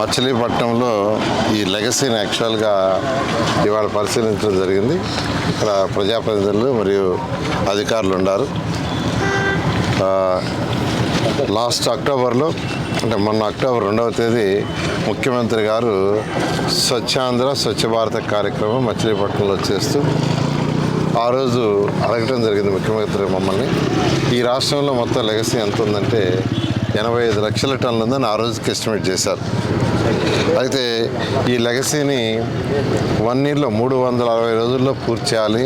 మచిలీపట్నంలో ఈ లెగసీని యాక్చువల్గా ఇవాళ పరిశీలించడం జరిగింది. ఇక్కడ ప్రజాప్రతినిధులు మరియు అధికారులు ఉన్నారు. లాస్ట్ అక్టోబర్లో అంటే మొన్న అక్టోబర్ రెండవ తేదీ ముఖ్యమంత్రి గారు స్వచ్ఛాంధ్ర స్వచ్ఛ భారత కార్యక్రమం మచిలీపట్నంలో చేస్తూ ఆ రోజు అడగటం జరిగింది ముఖ్యమంత్రి మమ్మల్ని. ఈ రాష్ట్రంలో మొత్తం లెగసీ ఎంత ఉందంటే ఎనభై ఐదు లక్షల టన్నులు ఉందని ఆ రోజుకి ఎస్టిమేట్ చేశారు. అయితే ఈ లెగసీని వన్ ఇయర్లో మూడు వందల అరవై రోజుల్లో పూర్తి చేయాలి.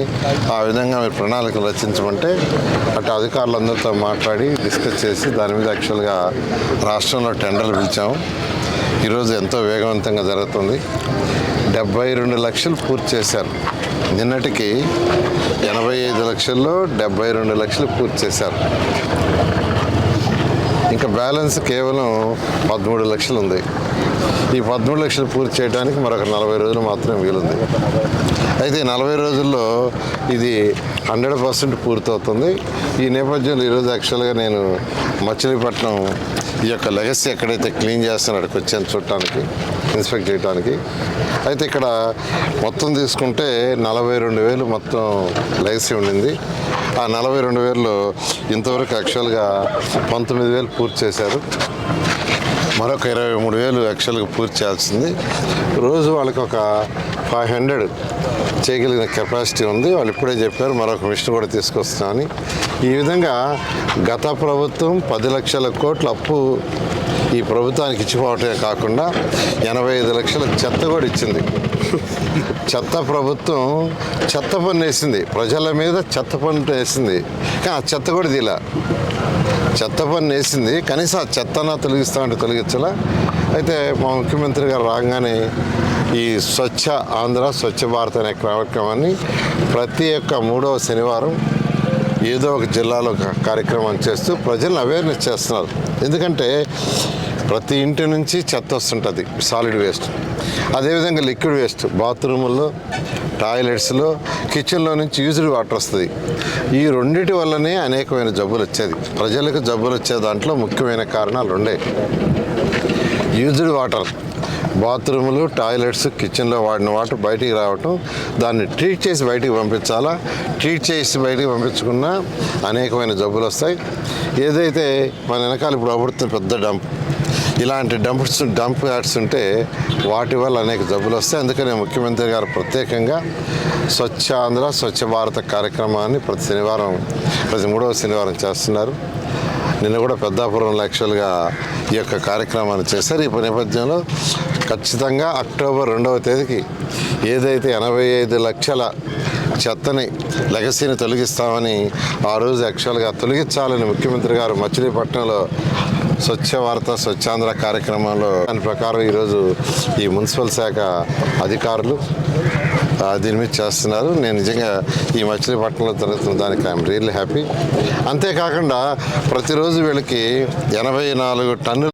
ఆ విధంగా మీరు ప్రణాళికలు రచించమంటే అటు అధికారులందరితో మాట్లాడి డిస్కస్ చేసి దాని మీద యాక్చువల్గా రాష్ట్రంలో టెండర్లు పిలిచాము ఈరోజు ఎంతో వేగవంతంగా జరుగుతుంది. డెబ్బై రెండు లక్షలు పూర్తి చేశారు. నిన్నటికి ఎనభై ఐదు లక్షల్లో డెబ్బై రెండు లక్షలు పూర్తి చేశారు. ఇంకా బ్యాలెన్స్ కేవలం పదమూడు లక్షలు ఉంది. ఈ పదమూడు లక్షలు పూర్తి చేయడానికి మరొక నలభై రోజులు మాత్రమే వీలుంది. అయితే నలభై రోజుల్లో ఇది హండ్రెడ్ పర్సెంట్ పూర్తవుతుంది. ఈ నేపథ్యంలో ఈరోజు యాక్చువల్గా నేను మచిలీపట్నం ఈ యొక్క లెగసీ ఎక్కడైతే క్లీన్ చేస్తానో అక్కడికి వచ్చాను చూడటానికి ఇన్స్పెక్ట్ చేయడానికి అయితే ఇక్కడ మొత్తం తీసుకుంటే నలభై రెండు వేలు మొత్తం లెగసీ ఉండింది. ఆ నలభై రెండు వేలు ఇంతవరకు యాక్చువల్గా పంతొమ్మిది వేలు పూర్తి చేశారు. మరొక ఇరవై మూడు వేలు యాక్చువల్గా పూర్తి చేయాల్సింది. రోజు వాళ్ళకి ఒక ఫైవ్ హండ్రెడ్ చేయగలిగిన కెపాసిటీ ఉంది. వాళ్ళు ఇప్పుడే చెప్పారు మరొక మిషన్ కూడా తీసుకొస్తున్నామని ఈ విధంగా గత ప్రభుత్వం పది లక్షల కోట్ల అప్పు ఈ ప్రభుత్వానికి ఇచ్చిపోవటమే కాకుండా ఎనభై ఐదు లక్షల చెత్త కూడా ఇచ్చింది. చెత్త ప్రభుత్వం చెత్త పన్ను వేసింది. ప్రజల మీద చెత్త పన్ను వేసింది. కానీ ఆ చెత్త కూడా తీలా. చెత్త పన్ను వేసింది. కనీసం ఆ చెత్తన తొలగిస్తామంటే తొలగించలా. అయితే మా ముఖ్యమంత్రి గారు రాగానే ఈ స్వచ్ఛ ఆంధ్ర స్వచ్ఛ భారత్ అనే కార్యక్రమాన్ని ప్రతి ఒక్క మూడవ శనివారం ఏదో ఒక జిల్లాలో కార్యక్రమం చేస్తూ ప్రజలను అవేర్నెస్ చేస్తున్నారు. ఎందుకంటే ప్రతి ఇంటి నుంచి చెత్త వస్తుంటుంది సాలిడ్ వేస్ట్ అదేవిధంగా లిక్విడ్ వేస్ట్ బాత్రూముల్లో టాయిలెట్స్లో కిచెన్లో నుంచి యూజ్డ్ వాటర్ వస్తుంది. ఈ రెండింటి వల్లనే అనేకమైన జబ్బులు వచ్చేది. ప్రజలకు జబ్బులు వచ్చే దాంట్లో ముఖ్యమైన కారణాలు రెండే. యూజ్డ్ వాటర్ బాత్రూములు టాయిలెట్స్ కిచెన్లో వాడిన వాటర్ బయటికి రావటం దాన్ని ట్రీట్ చేసి బయటికి పంపించాలా? ట్రీట్ చేసి బయటికి పంపించుకున్నా అనేకమైన జబ్బులు వస్తాయి. ఏదైతే మన వెనకాల ఇప్పుడు అవ్వడుతున్న పెద్ద డంప్ ఇలాంటి డంప్స్ డంప్ యాడ్స్ ఉంటే వాటి వల్ల అనేక జబ్బులు వస్తాయి. అందుకనే ముఖ్యమంత్రి గారు ప్రత్యేకంగా స్వచ్ఛ ఆంధ్ర స్వచ్ఛ భారత కార్యక్రమాన్ని ప్రతి శనివారం ప్రతి మూడవ శనివారం చేస్తున్నారు. నిన్న కూడా పెద్దాపురంలో యాక్చువల్గా ఈ యొక్క కార్యక్రమాన్ని చేశారు. ఈ నేపథ్యంలో ఖచ్చితంగా అక్టోబర్ రెండవ తేదీకి ఏదైతే ఎనభై ఐదు లక్షల చెత్తని లెగసీని తొలగిస్తామని ఆ రోజు యాక్చువల్గా తొలగించాలని ముఖ్యమంత్రి గారు మచిలీపట్నంలో స్వచ్ఛ భారత స్వచ్ఛాంధ్ర కార్యక్రమంలో దాని ప్రకారం ఈరోజు ఈ మున్సిపల్ శాఖ అధికారులు దీని మీద చేస్తున్నారు. నేను నిజంగా ఈ మచిలీపట్నంలో జరుగుతున్న దానికి ఐఎమ్ రియల్లీ హ్యాపీ. అంతేకాకుండా ప్రతిరోజు వీళ్ళకి ఎనభై నాలుగు టన్నులు